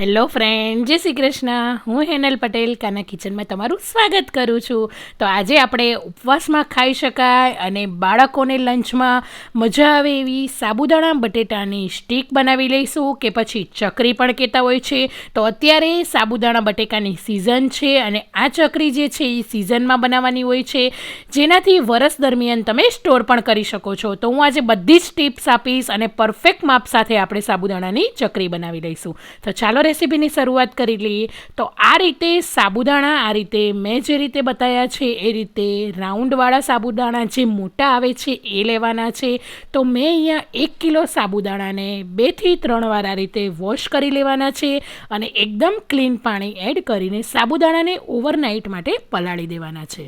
Hello friend જય શ્રી કૃષ્ણ. હું હેનલ પટેલ, કાના કિચનમાં તમારું સ્વાગત કરું છું. તો આજે આપણે ઉપવાસમાં ખાઈ શકાય અને બાળકોને લંચમાં મજા આવે એવી સાબુદાણા, બટેટાની સ્ટીક બનાવી લઈશું કે પછી ચકરી પણ કહેતા હોય છે. તો અત્યારે સાબુદાણા બટેકાની સિઝન છે અને આ ચકરી જે છે એ સિઝનમાં બનાવવાની હોય છે. જેનાથી વરસ દરમિયાન તમે સ્ટોર પણ કરી શકો છો. તો હું આજે બધી જ ટિપ્સ આપીશ અને પરફેક્ટ માપ સાથે આપણે સાબુદાણાની ચકરી બનાવી લઈશું. તો ચાલો રેસીપીની શરૂઆત કરી લઈએ. તો આ રીતે સાબુદાણા આ રીતે મેં જે રીતે બતાવ્યા છે, એ રીતે રાઉન્ડવાળા સાબુદાણા જે મોટા આવે છે, એ લેવાના છે. તો મેં અહીંયા એક કિલો સાબુદાણાને બેથી ત્રણ વાર આ રીતે વોશ કરી લેવાના છે અને એકદમ ક્લીન પાણી એડ કરીને સાબુદાણાને ઓવરનાઇટ માટે પલાળી દેવાના છે.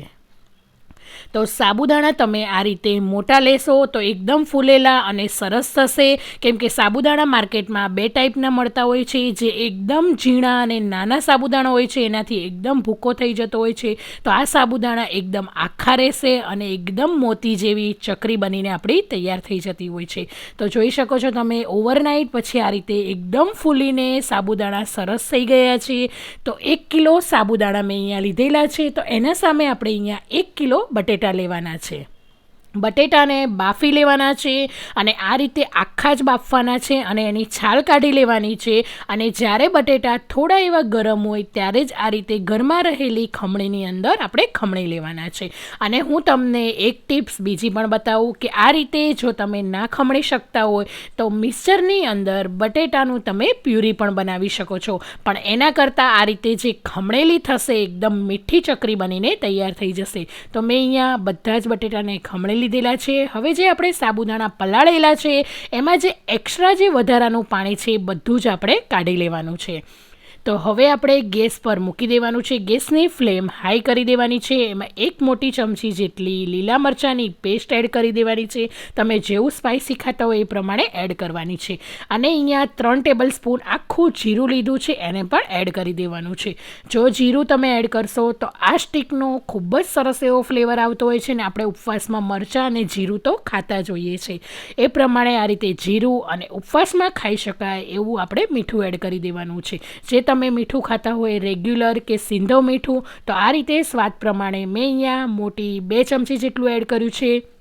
તો સાબુદાણા તમે આ રીતે મોટા લેશો તો એકદમ ફૂલેલા અને સરસ થશે. કેમ કે સાબુદાણા માર્કેટમાં બે ટાઈપના મળતા હોય છે. જે એકદમ ઝીણા અને નાના સાબુદાણા હોય છે. એનાથી એકદમ ભૂકો થઈ જતો હોય છે. તો આ સાબુદાણા એકદમ આખા રહેશે અને એકદમ મોતી જેવી ચકરી બનીને આપણી તૈયાર થઈ જતી હોય છે. તો જોઈ શકો છો તમે, ઓવરનાઇટ પછી આ રીતે એકદમ ફૂલીને સાબુદાણા સરસ થઈ ગયા છે. તો એક કિલો સાબુદાણા મેં અહીંયા લીધેલા છે. તો એના સામે આપણે અહીંયા એક કિલો બટેટા લેવાના છે. બટેટાને બાફી લેવાના છે અને આ રીતે આખા જ બાફવાના છે અને એની છાલ કાઢી લેવાની છે. અને જ્યારે બટેટા થોડા એવા ગરમ હોય ત્યારે જ આ રીતે ઘરમાં રહેલી ખમણીની અંદર આપણે ખમણી લેવાના છે. અને હું તમને એક ટિપ્સ બીજી પણ બતાવું કે આ રીતે જો તમે ના ખમણી શકતા હોય તો મિક્સરની અંદર બટેટાનું તમે પ્યુરી પણ બનાવી શકો છો. પણ એના કરતાં આ રીતે જે ખમણેલી થશે, એકદમ મીઠી ચકરી બનીને તૈયાર થઈ જશે. તો મેં અહીંયા બધા જ બટેટાને ખમણેલી લીધેલા છે. હવે જે આપણે સાબુદાણા પલાળેલા છે, એમાં જે એક્સ્ટ્રા જે વધારાનું પાણી છે એ બધું જ આપણે કાઢી લેવાનું છે. તો હવે આપણે ગેસ પર મૂકી દેવાનું છે. ગેસની ફ્લેમ હાઈ કરી દેવાની છે. એમાં એક મોટી ચમચી જેટલી લીલા મરચાંની પેસ્ટ એડ કરી દેવાની છે. તમે જેવું સ્પાઇસી ખાતા હોય એ પ્રમાણે એડ કરવાની છે. અને અહીંયા ત્રણ ટેબલ સ્પૂન આખું જીરું લીધું છે. એને પણ એડ કરી દેવાનું છે. જો જીરું તમે એડ કરશો તો આ સ્ટીકનો ખૂબ જ સરસ એવો ફ્લેવર આવતો હોય છે ને આપણે ઉપવાસમાં મરચાં અને જીરું તો ખાતા જોઈએ છે એ પ્રમાણે આ રીતે જીરું અને ઉપવાસમાં ખાઈ શકાય એવું આપણે મીઠું એડ કરી દેવાનું છે. જે તમે મીઠું ખાતા હોય રેગ્યુલર કે સિંધો મીઠું, તો આ રીતે સ્વાદ પ્રમાણે મેં અહીંયા મોટી બે ચમચી જેટલું એડ કર્યું છે.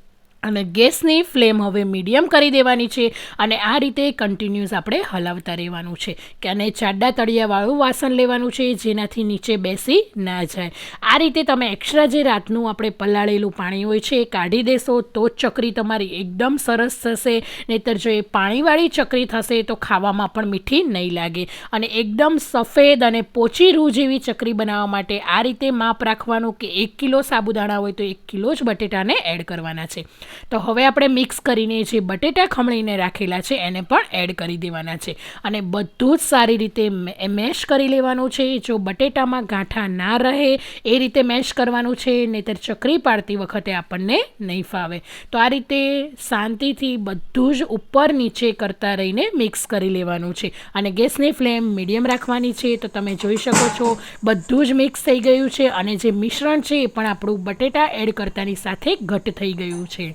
અને ગેસની ફ્લેમ હવે મીડિયમ કરી દેવાની છે અને આ રીતે કન્ટિન્યુઅસ આપણે હલાવતા રહેવાનું છે. કે અને ચાડા તળિયાવાળું વાસણ લેવાનું છે જેનાથી નીચે બેસી ના જાય. આ રીતે તમે એક્સ્ટ્રા જે રાતનું આપણે પલાળેલું પાણી હોય છે એ કાઢી દેશો તો જ ચકરી તમારી એકદમ સરસ થશે. નહીતર જો એ પાણીવાળી ચકરી થશે તો ખાવામાં પણ મીઠી નહીં લાગે. અને એકદમ સફેદ અને પોચી રૂ જેવી ચકરી બનાવવા માટે આ રીતે માપ રાખવાનું કે એક કિલો સાબુદાણા હોય તો એક કિલો જ બટેટાને એડ કરવાના છે. તો હવે આપણે મિક્સ કરીને જે બટેટા ખમણીને રાખેલા છે, એને પણ એડ કરી દેવાના છે. અને બધું જ સારી રીતે મેશ કરી લેવાનું છે. જો બટેટામાં ગાંઠા ના રહે, એ રીતે મેશ કરવાનું છે, નહીંતર ચકરી પાડતી વખતે આપણને નહીં ફાવે. તો આ રીતે શાંતિથી બધું જ ઉપર નીચે કરતા રહીને મિક્સ કરી લેવાનું છે. અને ગેસની ફ્લેમ મીડિયમ રાખવાની છે, તો તમે જોઈ શકો છો, બધું જ મિક્સ થઈ ગયું છે. અને જે મિશ્રણ છે, એ પણ આપણું બટેટા એડ કરતાની સાથે ઘટ થઈ ગયું છે.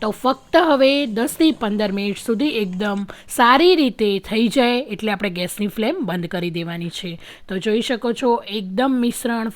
તો ફક્ત હવે દસથી પંદર મિનિટ સુધી એકદમ સારી રીતે થઈ જાય એટલે આપણે ગેસની ફ્લેમ બંધ કરી દેવાની છે. તો જોઈ શકો છો, એકદમ મિશ્રણ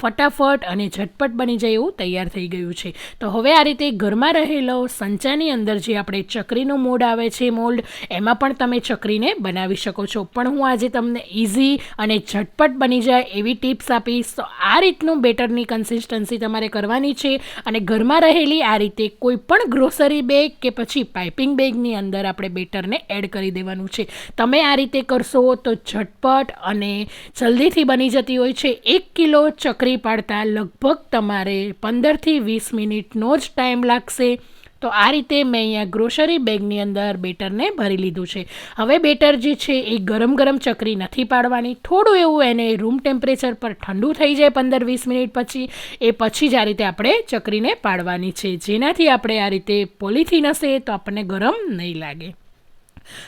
ફટાફટ અને ઝટપટ બની જાય એવું તૈયાર થઈ ગયું છે. તો હવે આ રીતે ઘરમાં રહેલો સંચાની અંદર જે આપણે ચકરીનું મોડ આવે છે મોલ્ડ, એમાં પણ તમે ચકરીને બનાવી શકો છો. પણ હું આજે તમને ઇઝી અને ઝટપટ બની જાય એવી ટિપ્સ આપીશ. તો આ રીતનું બેટરની કન્સિસ્ટન્સી તમારે કરવાની છે અને ઘરમાં રહેલી આ રીતે કોઈ પણ પણ ગ્રોસરી બેગ કે પછી પાઇપિંગ બેગની અંદર આપણે બેટરને એડ કરી દેવાનું છે. તમે આ રીતે કરશો તો ઝટપટ અને જલ્દીથી બની જતી હોય છે. એક કિલો ચકરી પાડતા લગભગ તમારે પંદરથી વીસ મિનિટનો જ ટાઈમ લાગશે. તો આ રીતે મેં અહીંયા ગ્રોસરી બેગની અંદર બેટરને ભરી લીધું છે. હવે બેટર જે છે એ ગરમ ગરમ ચકરી નથી પાડવાની. થોડું એવું એને રૂમ ટેમ્પરેચર પર ઠંડુ થઈ જાય પંદર વીસ મિનિટ પછી, એ પછી જ આ રીતે આપણે ચકરીને પાડવાની છે. જેનાથી આપણે આ રીતે પોલિથીન હશે તો આપણને ગરમ નહીં લાગે.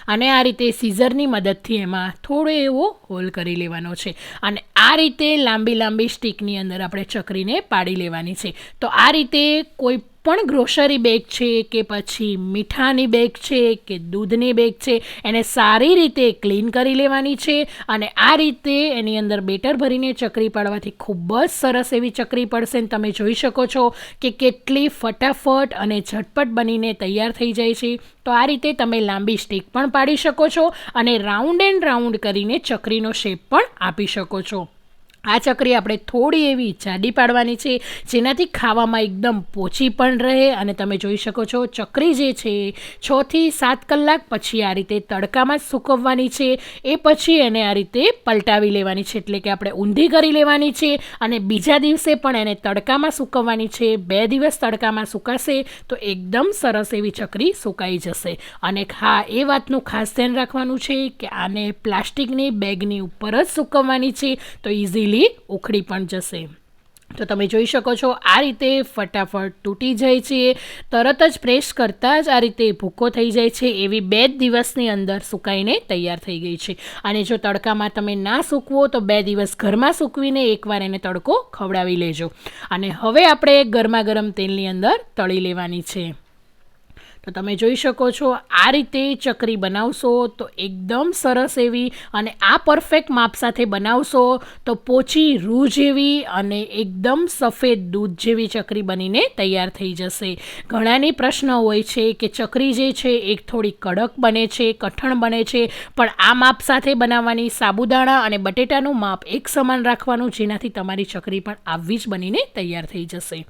અને આ રીતે સીઝરની મદદથી એમાં થોડો એવો હોલ કરી લેવાનો છે. અને આ રીતે લાંબી લાંબી સ્ટીકની અંદર આપણે ચકરીને પાડી લેવાની છે. તો આ રીતે કોઈ પણ ગ્રોસરી બેગ છે કે પછી મીઠાની બેગ છે કે દૂધની બેગ છે, એને સારી રીતે ક્લીન કરી લેવાની છે અને આ રીતે એની અંદર બેટર ભરીને ચકરી પાડવાથી ખૂબ જ સરસ એવી ચકરી પડશે ને તમે જોઈ શકો છો કે કેટલી ફટાફટ અને ઝટપટ બનીને તૈયાર થઈ જાય છે. તો આ રીતે તમે લાંબી સ્ટીક પણ પાડી શકો છો અને રાઉન્ડ એન્ડ રાઉન્ડ કરીને ચકરીનો શેપ પણ આપી શકો છો. આ ચકરી આપણે થોડી એવી જાડી પાડવાની છે, જેનાથી ખાવામાં એકદમ પોચી પણ રહે અને તમે જોઈ શકો છો, ચકરી જે છે છથી સાત કલાક પછી આ રીતે તડકામાં સૂકવવાની છે, એ પછી એને આ રીતે પલટાવી લેવાની છે, એટલે કે આપણે ઊંધી કરી લેવાની છે અને બીજા દિવસે પણ એને તડકામાં સૂકવવાની છે, બે દિવસ તડકામાં સુકાશે તો એકદમ સરસ એવી ચકરી સુકાઈ જશે. અને હા એ વાતનું ખાસ ધ્યાન રાખવાનું છે કે આને પ્લાસ્ટિકની બેગની ઉપર જ સૂકવવાની છે, તો ઇઝીલી ઉખડી પણ જશે. તો તમે જોઈ શકો છો, આ રીતે ફટાફટ તૂટી જાય છે. તરત જ પ્રેસ કરતાં જ આ રીતે ભૂકો થઈ જાય છે. એવી બે જ દિવસની અંદર સુકાઈને તૈયાર થઈ ગઈ છે. અને જો તડકામાં તમે ના સૂકવો, તો બે દિવસ ઘરમાં સૂકવીને એકવાર એને તડકો ખવડાવી લેજો. અને હવે આપણે ગરમા ગરમ તેલની અંદર તળી લેવાની છે. તો તમે જોઈ શકો છો, આ રીતે ચકરી બનાવશો તો એકદમ સરસ એવી અને આ પરફેક્ટ માપ સાથે બનાવશો તો પોચી રૂ જેવી અને એકદમ સફેદ દૂધ જેવી ચકરી બનીને તૈયાર થઈ જશે. ઘણાની પ્રશ્ન હોય છે કે ચકરી જે છે એક થોડી કડક બને છે, કઠણ બને છે, પણ આ માપ સાથે બનાવવાની સાબુદાણા અને બટેટાનું માપ એક સમાન રાખવાનું જેનાથી તમારી ચકરી પણ આવી જ બનીને તૈયાર થઈ જશે.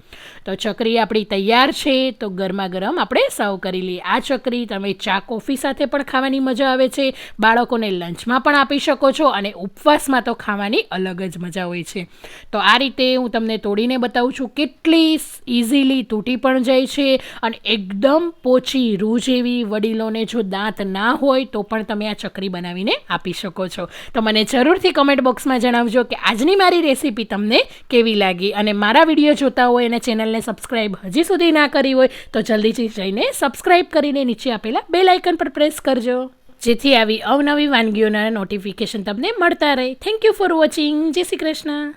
તો ચકરી આપણી તૈયાર છે તો ગરમા ગરમ આપણે સર્વ કરી આ ચકરી તમે ચા કોફી સાથે પણ ખાવાની મજા આવે છે. બાળકોને લંચમાં પણ આપી શકો છો અને ઉપવાસમાં તો ખાવાની અલગ જ મજા હોય છે. તો આ રીતે હું તમને તોડીને બતાવું છું કેટલી ઇઝીલી તૂટી પણ જાય છે અને એકદમ પોચી રૂ જેવી વડીલોને જો દાંત ના હોય તો પણ તમે આ ચકરી બનાવીને આપી શકો છો. તો મને જરૂરથી કમેન્ટ બોક્સમાં જણાવજો કે આજની મારી રેસીપી તમને કેવી લાગી અને મારા વીડિયો જોતા હોય અને ચેનલને સબસ્ક્રાઈબ હજી સુધી ના કરી હોય તો જલ્દીથી જઈને સબસ્ક્રાઈબ કરીને નીચે આપેલા બે લાઇકન પર પ્રેસ કરજો. જેથી આવી અવનવી વાનગીઓના નોટિફિકેશન તમને મળતા રહે. થેન્ક યુ ફોર વોચિંગ જય શ્રી કૃષ્ણ.